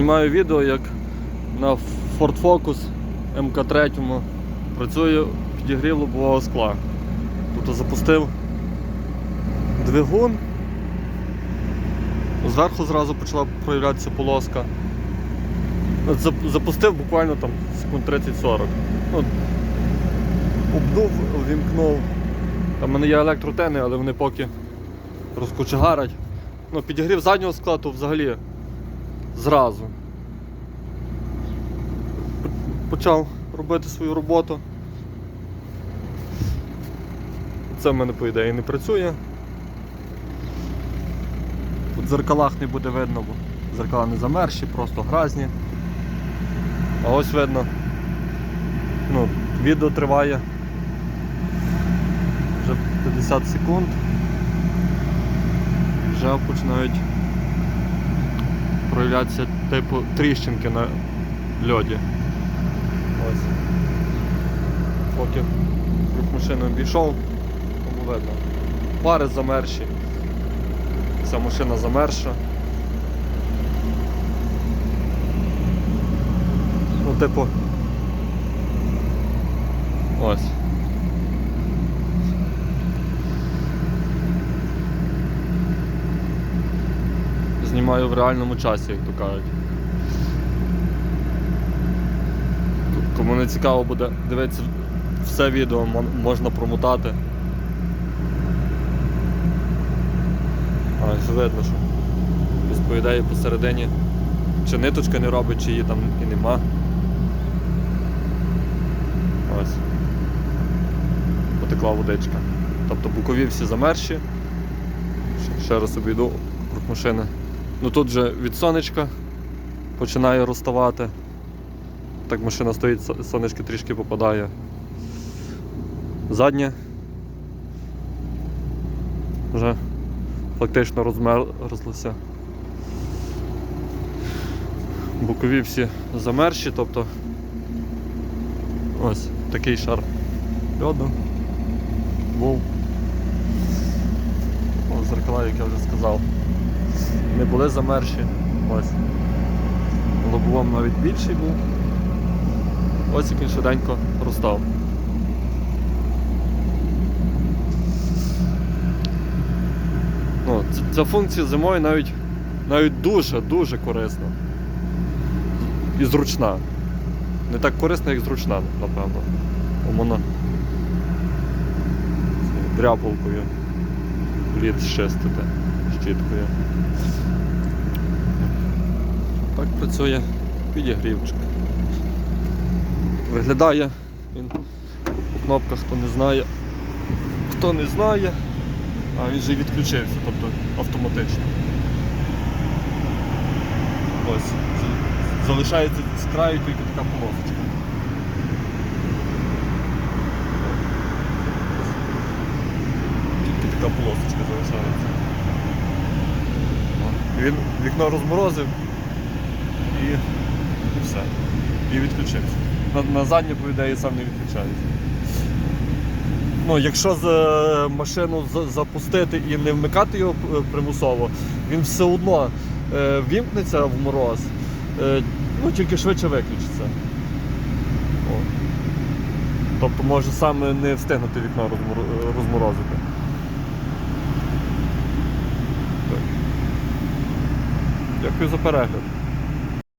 Знімаю відео, як на Ford Focus МК3 працює підігрів лобового скла. Тобто запустив двигун, зверху зразу почала проявлятися полоска. Запустив буквально там секунд 30-40. Ну, обдув, вімкнув. Там в мене є електротени, але вони поки розкочегарять. Ну, підігрів заднього скла, то взагалі зразу. Почав робити свою роботу. Це в мене, по ідеї, не працює. Тут дзеркалах не буде видно, бо дзеркала не замерші, просто гразні. А ось видно. Ну, відео триває вже 50 секунд. Вже починають проявлятися типу тріщинки на льоді. Ось. Поки круг машини обійшов, тому видно. Пари замерші. Ця машина замерша. Ну, типу. Ось. Знімаю в реальному часі, як то кажуть. Кому не цікаво буде дивитися все відео, можна промотати. Ось видно, що розповідає посередині, чи ниточка не робить, чи її там і нема. Ось. Потекла водичка. Тобто бокові всі замерші. Ще раз обійду круг машини. Ну тут вже від сонечка починає розставати. Так машина стоїть, со- сонечко трішки попадає. Заднє вже фактично розмерзлося. Бокові всі замерші, тобто ось такий шар льоду був. О, зеркала, як я вже сказав. Не були замерші. Ось. В лобовому навіть більший був. Ось як він швиденько розстав. Ну, ця функція зимою навіть, навіть дуже-дуже корисна. І зручна. Не так корисна, як зручна, напевно. Вона дряпалкою лід щистити щіткою. Так працює підігрівчик. Виглядає він по кнопках, хто не знає. Хто не знає, а він же відключився, тобто автоматично. Ось. Залишається з краю тільки така полосочка. Тільки така полосочка залишається. Він вікно розморозив і, і все. І відключився. На, на заднє, по ідеї, сам не відключається. Ну, якщо за машину за- запустити і не вмикати його е, примусово, він все одно е, вімкнеться в мороз, е, ну тільки швидше виключиться. О. Тобто може саме не встигнути вікно е, розморозити. Дякую за перегляд.